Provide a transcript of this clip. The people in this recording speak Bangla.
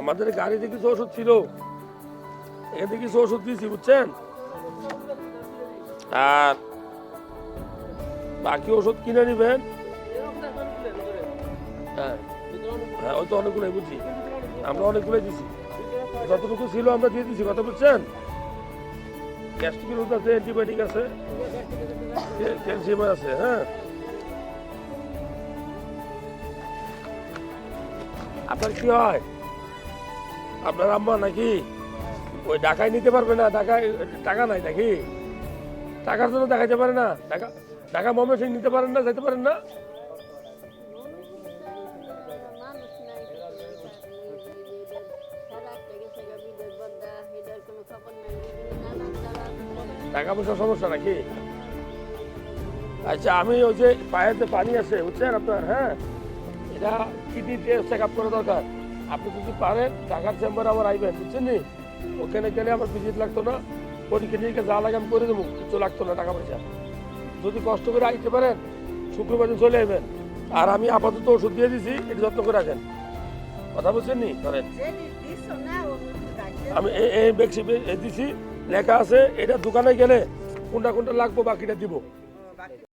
আমাদের গাড়িতে কিছু ওষুধ ছিল? এতে কিছু ওষুধ দিয়েছি, বুঝছেন? আর বাকি ওষুধ কিনে নিবেন? হ্যাঁ। হ্যাঁ ওই তো অনেকগুলোই বুঝছি। আমরা অনেকগুলোই দিছি। যতটুকু ছিল আমরা দিয়ে দিছি, কথা বুঝছেন? গ্যাস্ট্রিকের ওষুধ আছে, অ্যান্টিবায়োটিক আছে ক্যালসিয়াম আছে হ্যাঁ? আপনার কি হয়? আপনার আম্মা নাকি ওই ঢাকায় নিতে পারবে না, ঢাকায় টাকা নাই নাকি? টাকার জন্য দেখাইতে পারে না, ঢাকা ঢাকা মমে সিং নিতে পারেন না যেতে পারেন না? টাকা পয়সার সমস্যা নাকি? আচ্ছা আমি ওই যে পায়েতে পানি আছে, বুঝছেন আপনার হ্যাঁ? এটা কিডনি টেস্ট চেক আপ করা দরকার। আপনি যদি পারেন ঢাকার চেম্বারে আবার আইবেন বুঝছেন নি? ওখানে গেলে আমার ভিজিট লাগতো না। নিরীক্ষা যা লাগে আমি করে দেবো কিছু লাগতো না টাকা পয়সা। যদি কষ্ট করে আইতে পারেন শুক্রবার দিন চলে আসবেন আর আমি আপাতত ওষুধ দিয়ে দিছি এটা যত্ন করে রাখেন। কথা বলছেন নি? ধরেন। আমি এই- এই বেক্সি দিছি লেখা আছে এটা দোকানে গেলে কোনটা কোনটা লাগবো বাকিটা দিব।